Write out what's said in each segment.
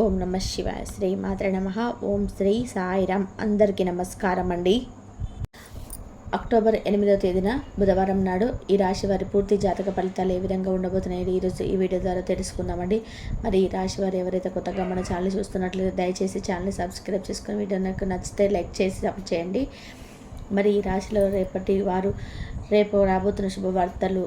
ఓం నమ శివాయ. శ్రీ మాత్ర నమ. ఓం శ్రీ సాయిరామ్ అందరికీ నమస్కారం అండి. అక్టోబర్ ఎనిమిదవ తేదీన బుధవారం నాడు ఈ రాశి వారి పూర్తి జాతక ఫలితాలు ఏ విధంగా ఉండబోతున్నాయి ఈరోజు ఈ వీడియో ద్వారా తెలుసుకుందామండి. మరి ఈ రాశి వారు ఎవరైతే కొత్తగా మన ఛానల్ చూస్తున్నట్లయితే దయచేసి ఛానల్ని సబ్స్క్రైబ్ చేసుకుని వీడియో నాకు నచ్చితే లైక్ చేసి సపోర్ట్ చేయండి. మరి ఈ రాశిలో రేపటి వారు రేపు రాబోతున్న శుభవార్తలు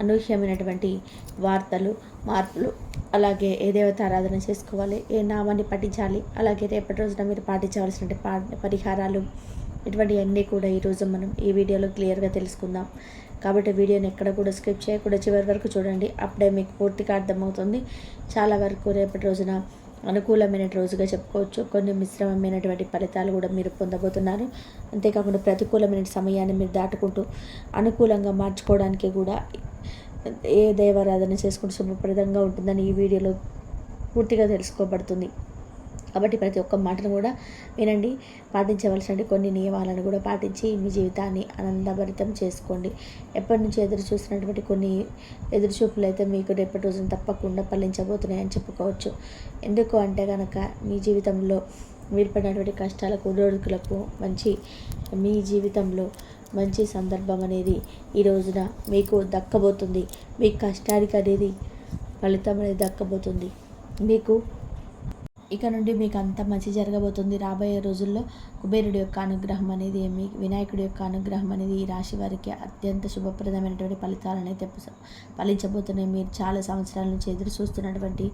అనూహ్యమైనటువంటి వార్తలు మార్పులు అలాగే ఏ దేవత ఆరాధన చేసుకోవాలి ఏ నామాన్ని పఠించాలి అలాగే రేపటి రోజున మీరు పాటించవలసిన పా పరిహారాలు ఇటువంటివన్నీ కూడా ఈరోజు మనం ఈ వీడియోలో క్లియర్గా తెలుసుకుందాం. కాబట్టి వీడియోని ఎక్కడ కూడా స్కిప్ చేయకుండా చివరి వరకు చూడండి. అప్పుడే మీకు పూర్తిగా అర్థమవుతుంది. చాలా వరకు రేపటి రోజున అనుకూలమైన రోజుగా చెప్పుకోవచ్చు. కొన్ని మిశ్రమమైనటువంటి ఫలితాలు కూడా మీరు పొందబోతున్నారు. అంతేకాకుండా ప్రతికూలమైన సమయాన్ని మీరు దాటుకుంటూ అనుకూలంగా మార్చుకోవడానికి కూడా ఏ దైవారాధన చేసుకుంటూ శుభప్రదంగా ఉంటుందని ఈ వీడియోలో పూర్తిగా తెలుసుకోబడుతుంది. కాబట్టి ప్రతి ఒక్క మాటను కూడా వినండి పాటించవలసిన కొన్ని నియమాలను కూడా పాటించి మీ జీవితాన్ని ఆనందభరితం చేసుకోండి. ఎప్పటి నుంచి ఎదురు చూసినటువంటి కొన్ని ఎదురుచూపులు అయితే మీకు రేపటి రోజున తప్పకుండా ఫలించబోతున్నాయని చెప్పుకోవచ్చు. ఎందుకు అంటే కనుక మీ జీవితంలో మీరు పడినటువంటి కష్టాలకు ఒడిదుడుకులకు మంచి మీ జీవితంలో మంచి సందర్భం అనేది ఈ రోజున మీకు దక్కబోతుంది. మీ కష్టానికి అనేది ఫలితం అనేది దక్కబోతుంది. మీకు ఇక నుండి మీకు అంత మంచి జరగబోతుంది. రాబోయే రోజుల్లో కుబేరుడి యొక్క అనుగ్రహం అనేది మీ వినాయకుడి యొక్క అనుగ్రహం అనేది ఈ రాశి వారికి అత్యంత శుభప్రదమైనటువంటి ఫలితాలను అయితే ఫలించబోతున్నాయి. మీరు చాలా సంవత్సరాల నుంచి ఎదురు చూస్తున్నటువంటి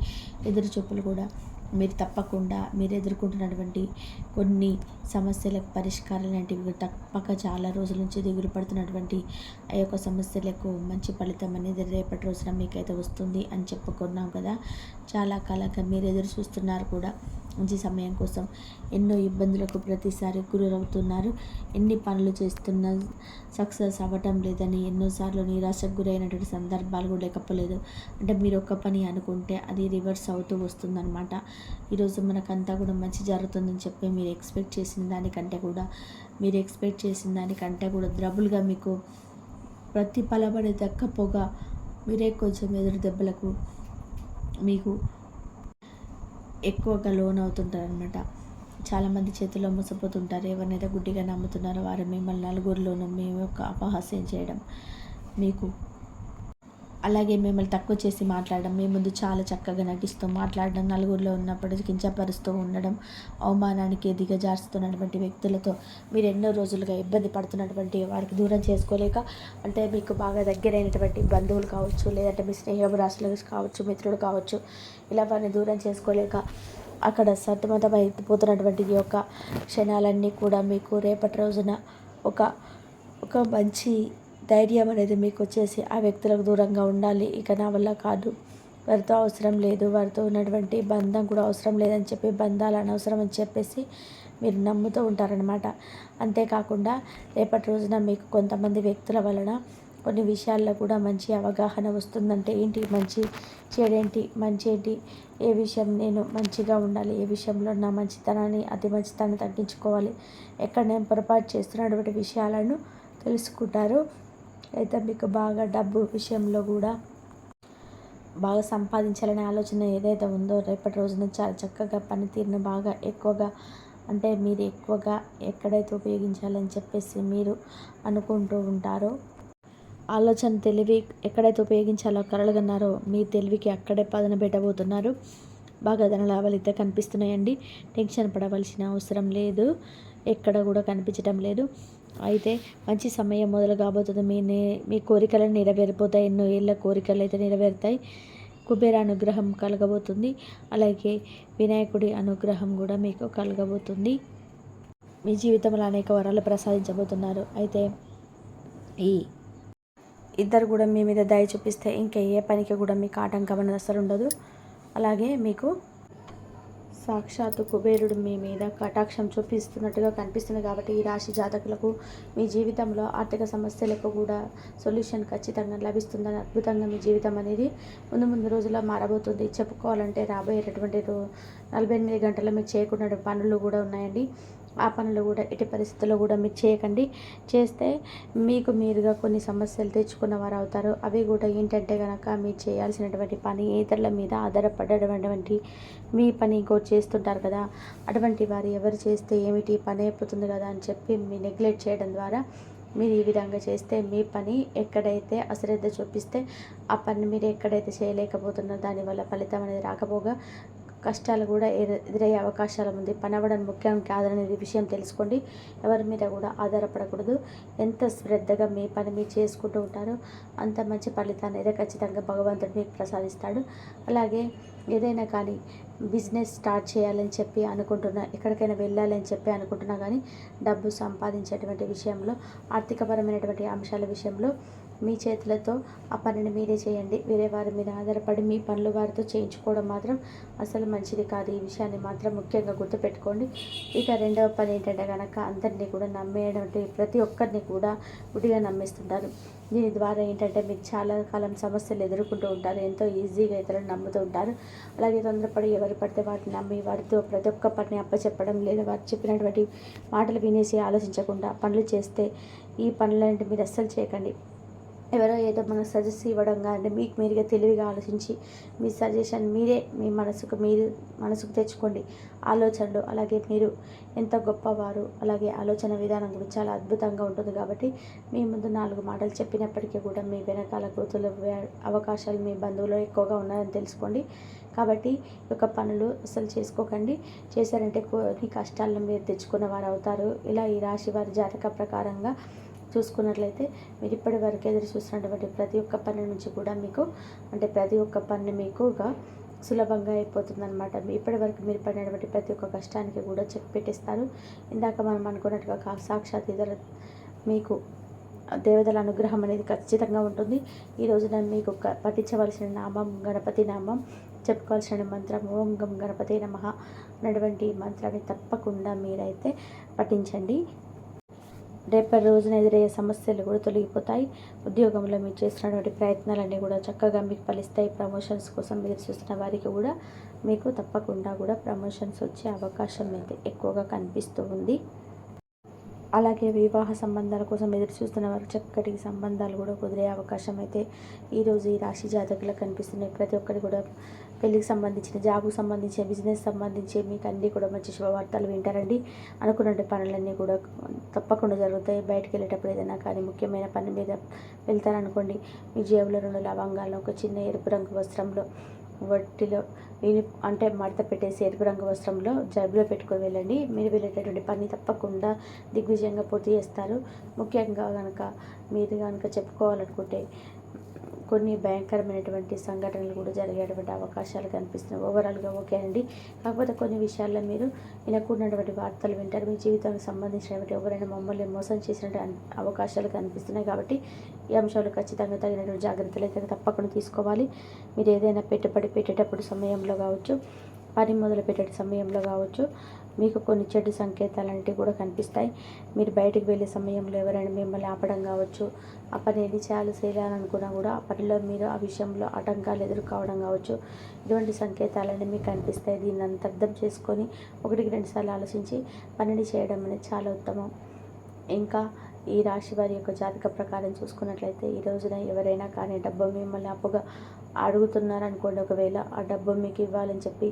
ఎదురు చూపులు కూడా మీరు తప్పకుండా మీరు ఎదుర్కొంటున్నటువంటి కొన్ని సమస్యలకు పరిష్కారాలు లాంటివి తప్పక చాలా రోజుల నుంచి దిగులు పడుతున్నటువంటి ఆ యొక్క సమస్యలకు మంచి ఫలితం అనేది రేపటి రోజున మీకైతే వస్తుంది అని చెప్పుకున్నాం కదా. చాలా కాలంగా మీరు ఎదురు చూస్తున్నారు కూడా. మంచి సమయం కోసం ఎన్నో ఇబ్బందులకు ప్రతిసారి గురవుతున్నారు. ఎన్ని పనులు చేస్తున్నా సక్సెస్ అవ్వటం లేదని ఎన్నోసార్లు నిరాశకు గురైనటువంటి సందర్భాలు కూడా లేకపోలేదు. అంటే మీరు ఒక పని అనుకుంటే అది రివర్స్ అవుతూ వస్తుందన్నమాట. ఈరోజు మనకంతా కూడా మంచి జరుగుతుందని చెప్పి మీరు ఎక్స్పెక్ట్ చేసిన దానికంటే కూడా మీరు ఎక్స్పెక్ట్ చేసిన దానికంటే కూడా డబుల్గా మీకు ప్రతిఫలబడి దక్కపోగా మీరే కొంచెం ఎదురు దెబ్బలకు మీకు ఎక్కువగా లోన్ అవుతుంటారు అనమాట చాలామంది చేతిలో మోసపోతుంటారు. ఎవరినైతే గుడ్డిగా నమ్ముతున్నారో వారు మిమ్మల్ని నలుగురిలోనూ మేము యొక్క అపహాస్యం చేయడం మీకు అలాగే మిమ్మల్ని తక్కువ చేసి మాట్లాడడం మీ ముందు చాలా చక్కగా నటిస్తూ మాట్లాడడం నలుగురిలో ఉన్నప్పుడు కించపరుస్తూ ఉండడం అవమానానికి దిగజారుస్తున్నటువంటి వ్యక్తులతో మీరు ఎన్నో రోజులుగా ఇబ్బంది పడుతున్నటువంటి వారికి దూరం చేసుకోలేక అంటే మీకు బాగా దగ్గరైనటువంటి బంధువులు కావచ్చు లేదంటే మీ స్నేహభరాశులు కావచ్చు మిత్రులు కావచ్చు ఇలా వారిని దూరం చేసుకోలేక అక్కడ సతమతమైపోతున్నటువంటి ఈ యొక్క క్షణాలన్నీ కూడా మీకు రేపటి రోజున ఒక ఒక మంచి ధైర్యం అనేది మీకు వచ్చేసి ఆ వ్యక్తులకు దూరంగా ఉండాలి. ఇక నా వల్ల కాదు. వారితో అవసరం లేదు. వారితో ఉన్నటువంటి బంధం కూడా అవసరం లేదని చెప్పి బంధాలు అనవసరం అని చెప్పేసి మీరు నమ్ముతూ ఉంటారనమాట అంతేకాకుండా రేపటి రోజున మీకు కొంతమంది వ్యక్తుల వలన కొన్ని విషయాల్లో కూడా మంచి అవగాహన వస్తుందంటే ఏంటి? మంచి చెడేంటి? మంచి ఏంటి? ఏ విషయం నేను మంచిగా ఉండాలి? ఏ విషయంలో నా మంచితనాన్ని అతి మంచితనాన్ని తగ్గించుకోవాలి? ఎక్కడ నేను పొరపాటు చేస్తున్నటువంటి విషయాలను తెలుసుకుంటారు. అయితే మీకు బాగా డబ్బు విషయంలో కూడా బాగా సంపాదించాలనే ఆలోచన ఏదైతే ఉందో రేపటి రోజున చాలా చక్కగా పనితీరును బాగా ఎక్కువగా అంటే మీరు ఎక్కువగా ఎక్కడైతే ఉపయోగించాలని చెప్పేసి మీరు అనుకుంటూ ఉంటారో ఆలోచన తెలివి ఎక్కడైతే ఉపయోగించాలో కలలుగన్నారో మీ తెలివికి అక్కడే పదన పెట్టబోతున్నారు. బాగా ధన లాభాలు అయితే కనిపిస్తున్నాయండి. టెన్షన్ పడవలసిన అవసరం లేదు. ఎక్కడ కూడా కనిపించడం లేదు. అయితే మంచి సమయం మొదలు కాబోతుంది. మీ మీ కోరికలు నెరవేరిపోతాయి. ఎన్నో ఏళ్ళ కోరికలు అయితే నెరవేరుతాయి. కుబేర అనుగ్రహం కలగబోతుంది. అలాగే వినాయకుడి అనుగ్రహం కూడా మీకు కలగబోతుంది. మీ జీవితంలో అనేక వరాలు ప్రసాదించబోతున్నారు. అయితే ఈ ఇద్దరు కూడా మీ మీద దయ చూపిస్తే ఇంకా ఏ పనికి కూడా మీకు ఆటంకం అనేది అసలు ఉండదు. అలాగే మీకు సాక్షాత్తు కుబేరుడు మీ మీద కటాక్షం చూపిస్తున్నట్టుగా కనిపిస్తుంది కాబట్టి ఈ రాశి జాతకులకు మీ జీవితంలో ఆర్థిక సమస్యలకు కూడా సొల్యూషన్ ఖచ్చితంగా లభిస్తుందని అద్భుతంగా మీ జీవితం అనేది ముందు ముందు రోజుల్లో మారబోతుంది. చెప్పుకోవాలంటే రాబోయేటటువంటి నలభై ఎనిమిది గంటల్లో మీరు చేయకుండా పనులు కూడా ఉన్నాయండి. ఆ పనులు కూడా ఎట్టి పరిస్థితుల్లో కూడా మీరు చేయకండి. చేస్తే మీకు మీరుగా కొన్ని సమస్యలు తెచ్చుకున్న వారు అవుతారు అవి కూడా ఏంటంటే కనుక మీరు చేయాల్సినటువంటి పని ఇతరుల మీద ఆధారపడేటువంటి మీ పని ఇంకోటి చేస్తుంటారు కదా. అటువంటి వారు ఎవరు చేస్తే ఏమిటి పని అయిపోతుంది కదా అని చెప్పి మీ నెగ్లెక్ట్ చేయడం ద్వారా మీరు ఈ విధంగా చేస్తే మీ పని ఎక్కడైతే అశ్రద్ధ చూపిస్తే ఆ పని మీరు ఎక్కడైతే చేయలేకపోతున్నారో దానివల్ల ఫలితం అనేది రాకపోగా కష్టాలు కూడా ఎదురయ్యే అవకాశాలు ఉంది. పనవడం ముఖ్యం కాదనేది విషయం తెలుసుకోండి. ఎవరి మీద కూడా ఆధారపడకూడదు. ఎంత శ్రద్ధగా మీ పని మీరు చేసుకుంటూ ఉంటారో అంత మంచి ఫలితాన్ని అయితే ఖచ్చితంగా భగవంతుడు మీకు ప్రసాదిస్తాడు. అలాగే ఏదైనా కానీ బిజినెస్ స్టార్ట్ చేయాలని చెప్పి అనుకుంటున్నా ఎక్కడికైనా వెళ్ళాలని చెప్పి అనుకుంటున్నా కానీ డబ్బు సంపాదించేటువంటి విషయంలో ఆర్థికపరమైనటువంటి అంశాల విషయంలో మీ చేతులతో ఆ పనిని మీరే చేయండి. వేరే వారి మీద ఆధారపడి మీ పనులు వారితో చేయించుకోవడం మాత్రం అసలు మంచిది కాదు. ఈ విషయాన్ని మాత్రం ముఖ్యంగా గుర్తుపెట్టుకోండి. ఇక రెండవ పని ఏంటంటే కనుక అందరినీ కూడా నమ్మేటువంటి ప్రతి ఒక్కరిని కూడా గుడిగా నమ్మేస్తుంటారు. దీని ద్వారా ఏంటంటే మీకు చాలా కాలం సమస్యలు ఎదుర్కొంటూ ఉంటారు. ఎంతో ఈజీగా ఇతరులను నమ్ముతూ ఉంటారు. అలాగే తొందరపడి ఎవరు పడితే వాటిని నమ్మి వారితో ప్రతి ఒక్క పని అప్పచెప్పడం లేదా వారు చెప్పినటువంటి మాటలు వినేసి ఆలోచించకుండా పనులు చేస్తే ఈ పనులంటే మీరు అస్సలు చేయకండి. ఎవరో ఏదో మనకు సజెస్ట్ ఇవ్వడం కానీ మీకు మీరుగా తెలివిగా ఆలోచించి మీ సజెషన్ మీరే మీ మనసుకు మీరు మనసుకు తెచ్చుకోండి. ఆలోచనలు అలాగే మీరు ఎంత గొప్పవారు అలాగే ఆలోచన విధానం కూడా చాలా అద్భుతంగా ఉంటుంది కాబట్టి మీ ముందు నాలుగు మాటలు చెప్పినప్పటికీ కూడా మీ వెనకాల కూతురు అవకాశాలు మీ బంధువులు ఎక్కువగా ఉన్నారని తెలుసుకోండి. కాబట్టి ఈ యొక్క పనులు అసలు చేసుకోకండి. చేశారంటే కొన్ని కష్టాలను మీరు తెచ్చుకున్న వారు అవుతారు. ఇలా ఈ రాశి వారి జాతక ప్రకారంగా చూసుకున్నట్లయితే మీరు ఇప్పటి వరకు ఎదురు చూసినటువంటి ప్రతి ఒక్క పని నుంచి కూడా మీకు అంటే ప్రతి ఒక్క పని మీకుగా సులభంగా అయిపోతుందన్నమాట. మీ ఇప్పటి వరకు మీరు పడినటువంటి ప్రతి ఒక్క కష్టానికి కూడా చెక్ పెట్టిస్తారు. ఇందాక మనం అనుకున్నట్టుగా సాక్షాత్ ఇతర మీకు దేవతల అనుగ్రహం అనేది ఖచ్చితంగా ఉంటుంది. ఈ రోజున మీకు ఒక పఠించవలసిన నామం గణపతి నామం చెప్పుకోవాల్సిన మంత్రం ఓం గం గణపతి నమ అనేటువంటి మంత్రాన్ని తప్పకుండా మీరైతే పఠించండి. రేపటి రోజున ఎదురయ్యే సమస్యలు కూడా తొలగిపోతాయి. ఉద్యోగంలో మీరు చేసినటువంటి ప్రయత్నాలన్నీ కూడా చక్కగా మీకు ఫలిస్తాయి. ప్రమోషన్స్ కోసం మీరు చూస్తున్న వారికి కూడా మీకు తప్పకుండా కూడా ప్రమోషన్స్ వచ్చే అవకాశం అయితే ఎక్కువగా కనిపిస్తూ ఉంది. అలాగే వివాహ సంబంధాల కోసం ఎదురు చూస్తున్న వారు చక్కటి సంబంధాలు కూడా కుదిరే అవకాశం అయితే ఈరోజు ఈ రాశి జాతకులకు కనిపిస్తున్నాయి. ప్రతి ఒక్కరి కూడా పెళ్ళికి సంబంధించిన జాబుకు సంబంధించిన బిజినెస్ సంబంధించి మీకు అన్నీ కూడా మంచి శుభవార్తలు వింటారండి. అనుకున్న పనులన్నీ కూడా తప్పకుండా జరుగుతాయి. బయటకు వెళ్ళేటప్పుడు ఏదైనా కానీ ముఖ్యమైన పని మీద వెళ్తారనుకోండి మీ జేబులో రెండు లవంగాలను ఒక చిన్న ఎరుపు రంగు వస్త్రంలో వట్టిలో అంటే మడత పెట్టేసి ఎరుపు రంగు వస్త్రంలో జబ్బులో పెట్టుకొని వెళ్ళండి. మీరు వెళ్ళేటటువంటి పని తప్పకుండా దిగ్విజయంగా పూర్తి చేస్తారు. ముఖ్యంగా కనుక మీరు కనుక చెప్పుకోవాలనుకుంటే కొన్ని భయంకరమైనటువంటి సంఘటనలు కూడా జరిగేటువంటి అవకాశాలు కనిపిస్తున్నాయి. ఓవరాల్గా ఓకే అండి. కాకపోతే కొన్ని విషయాల్లో మీరు వినకూడనటువంటి వార్తలు వింటారు. మీ జీవితానికి సంబంధించినటువంటి ఎవరైనా మమ్మల్ని మోసం చేసినట్టు అవకాశాలు కనిపిస్తున్నాయి కాబట్టి ఈ అంశాలు ఖచ్చితంగా తగినటువంటి జాగ్రత్తలు అయితే తప్పకుండా తీసుకోవాలి. మీరు ఏదైనా పెట్టుబడి పెట్టేటప్పుడు సమయంలో కావచ్చు పని మొదలు పెట్టే సమయంలో కావచ్చు మీకు కొన్ని చెడు సంకేతాలు కూడా కనిపిస్తాయి. మీరు బయటికి వెళ్ళే సమయంలో ఎవరైనా మిమ్మల్ని ఆపడం కావచ్చు ఆ పని ఎన్ని కూడా ఆ పనిలో మీరు ఆ విషయంలో ఆటంకాలు ఎదుర్కోవడం కావచ్చు. ఇటువంటి సంకేతాలన్నీ మీకు కనిపిస్తాయి. దీన్ని అంత అర్థం చేసుకొని ఒకటికి రెండుసార్లు ఆలోచించి పనిని చేయడం అనేది చాలా ఉత్తమం. ఇంకా ఈ రాశి వారి యొక్క జాతక ప్రకారం చూసుకున్నట్లయితే ఈ రోజున ఎవరైనా కానీ డబ్బు మిమ్మల్ని అప్పుగా అడుగుతున్నారు అనుకోండి ఒకవేళ ఆ డబ్బు మీకు ఇవ్వాలని చెప్పి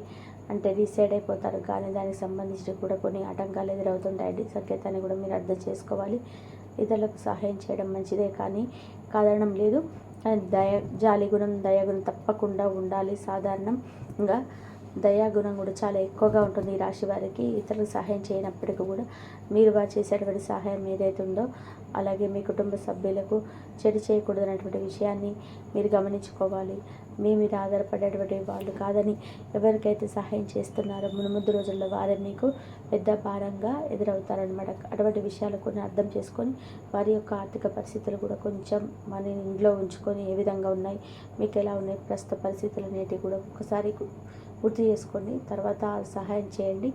అంటే డిసైడ్ అయిపోతారు. కానీ దానికి సంబంధించి కూడా కొన్ని ఆటంకాలు ఎదురవుతుంటాయి సంకేతాన్ని కూడా మీరు అర్థం చేసుకోవాలి. ఇతరులకు సహాయం చేయడం మంచిదే. కానీ కాదనడం లేదు. దయ జాలి గుణం దయ గుణం తప్పకుండా ఉండాలి. సాధారణంగా దయాగుణం కూడా చాలా ఎక్కువగా ఉంటుంది ఈ రాశి వారికి. ఇతరులకు సహాయం చేయనప్పటికీ కూడా మీరు వారు చేసేటువంటి సహాయం ఏదైతే ఉందో అలాగే మీ కుటుంబ సభ్యులకు చెడు చేయకూడదు అనేటువంటి విషయాన్ని మీరు గమనించుకోవాలి. మీ మీద ఆధారపడేటువంటి వాళ్ళు కాదని ఎవరికైతే సహాయం చేస్తున్నారో మునుముందు రోజుల్లో వారే మీకు పెద్ద భారంగా ఎదురవుతారనమాట అటువంటి విషయాలు కొన్ని అర్థం చేసుకొని వారి యొక్క ఆర్థిక పరిస్థితులు కూడా కొంచెం మన ఇంట్లో ఉంచుకొని ఏ విధంగా ఉన్నాయి మీకు ఎలా ఉన్నాయి ప్రస్తుత పరిస్థితులు అనేటివి కూడా ఒకసారి గుర్తు చేసుకోండి తర్వాత సహాయం చేయండి.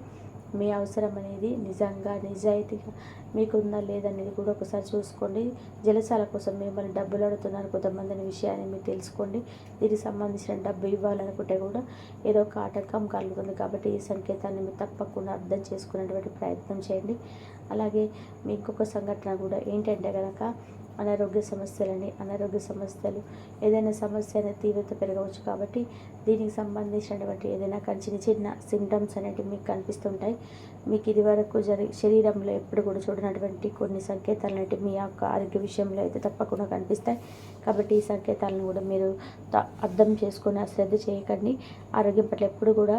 మీ అవసరం అనేది నిజంగా నిజాయితీగా మీకు ఉందా లేదనేది కూడా ఒకసారి చూసుకోండి. జలసాల కోసం మిమ్మల్ని డబ్బులు అడుగుతున్నారు కొంతమంది అనే విషయాన్ని మీరు తెలుసుకోండి. దీనికి సంబంధించిన డబ్బు ఇవ్వాలనుకుంటే కూడా ఏదో ఒక ఆటంకం కలుగుతుంది కాబట్టి ఈ సంకేతాన్ని మీరు తప్పకుండా అర్థం చేసుకునేటువంటి ప్రయత్నం చేయండి. అలాగే మీ ఇంకొక సంఘటన కూడా ఏంటంటే కనుక అనారోగ్య సమస్యలని అనారోగ్య సమస్యలు ఏదైనా సమస్య అనేది తీవ్రత పెరగవచ్చు కాబట్టి దీనికి సంబంధించినటువంటి ఏదైనా చిన్న చిన్న సిమ్టమ్స్ అనేటివి మీకు కనిపిస్తుంటాయి. మీకు ఇది వరకు జరి శరీరంలో ఎప్పుడు కూడా చూడనటువంటి కొన్ని సంకేతాలు అనేటివి మీ యొక్క ఆరోగ్య విషయంలో అయితే తప్పకుండా కనిపిస్తాయి. కాబట్టి ఈ సంకేతాలను కూడా మీరు అర్థం చేసుకొని అశ్రద్ధ చేయకండి. ఆరోగ్యం పట్ల ఎప్పుడు కూడా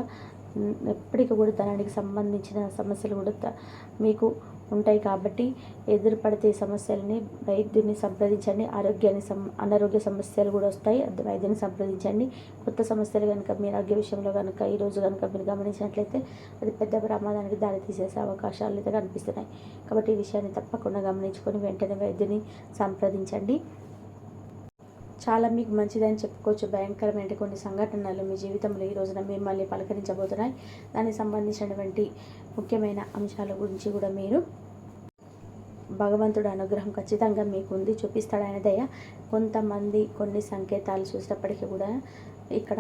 ఎప్పటికీ కూడా దానికి సంబంధించిన సమస్యలు కూడా మీకు ఉంటాయి కాబట్టి ఎదురుపడితే ఈ సమస్యలని వైద్యుని సంప్రదించండి ఆరోగ్యాన్ని సం అనారోగ్య సమస్యలు కూడా వస్తాయి. వైద్యుని సంప్రదించండి. కొత్త సమస్యలు కనుక మీ ఆరోగ్య విషయంలో కనుక ఈరోజు కనుక మీరు గమనించినట్లయితే అది పెద్ద ప్రమాదానికి దారి తీసేసే అవకాశాలు అయితే కనిపిస్తున్నాయి. కాబట్టి ఈ విషయాన్ని తప్పకుండా గమనించుకొని వెంటనే వైద్యుని సంప్రదించండి. చాలా మీకు మంచిదని చెప్పుకోవచ్చు. భయంకరమైన కొన్ని సంఘటనలు మీ జీవితంలో ఈ రోజున మిమ్మల్ని పలకరించబోతున్నాయి. దానికి సంబంధించినటువంటి ముఖ్యమైన అంశాల గురించి కూడా మీరు భగవంతుడు అనుగ్రహం ఖచ్చితంగా మీకు ఉంది చూపిస్తాడు ఆయన దయ. కొంతమంది కొన్ని సంకేతాలు చూసినప్పటికీ కూడా ఇక్కడ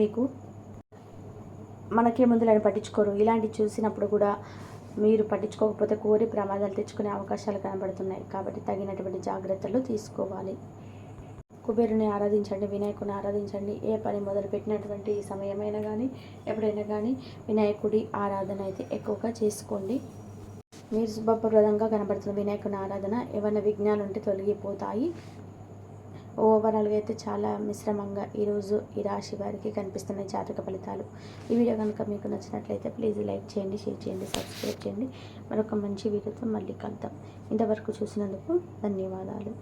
మీకు మనకే ముందు పట్టించుకోరు. ఇలాంటి చూసినప్పుడు కూడా మీరు పట్టించుకోకపోతే కోరి ప్రమాదాలు తెచ్చుకునే అవకాశాలు కనబడుతున్నాయి. కాబట్టి తగినటువంటి జాగ్రత్తలు తీసుకోవాలి. కుబేరుని ఆరాధించండి వినాయకుని ఆరాధించండి. ఏ పని మొదలుపెట్టినటువంటి ఈ సమయమైనా కానీ ఎప్పుడైనా కానీ వినాయకుడి ఆరాధన అయితే ఎక్కువగా చేసుకోండి. మీరు శుభప్రదంగా కనబడుతున్న వినాయకుని ఆరాధన ఏమైనా విఘ్నాలు ఉంటే తొలగిపోతాయి ఓవరాల్గా అయితే చాలా మిశ్రమంగా ఈరోజు ఈ రాశి వారికి కనిపిస్తున్న జాతక ఫలితాలు. ఈ వీడియో కనుక మీకు నచ్చినట్లయితే ప్లీజ్ లైక్ చేయండి షేర్ చేయండి సబ్స్క్రైబ్ చేయండి. మరొక మంచి వీడియోతో మళ్ళీ కలుద్దాం. ఇంతవరకు చూసినందుకు ధన్యవాదాలు.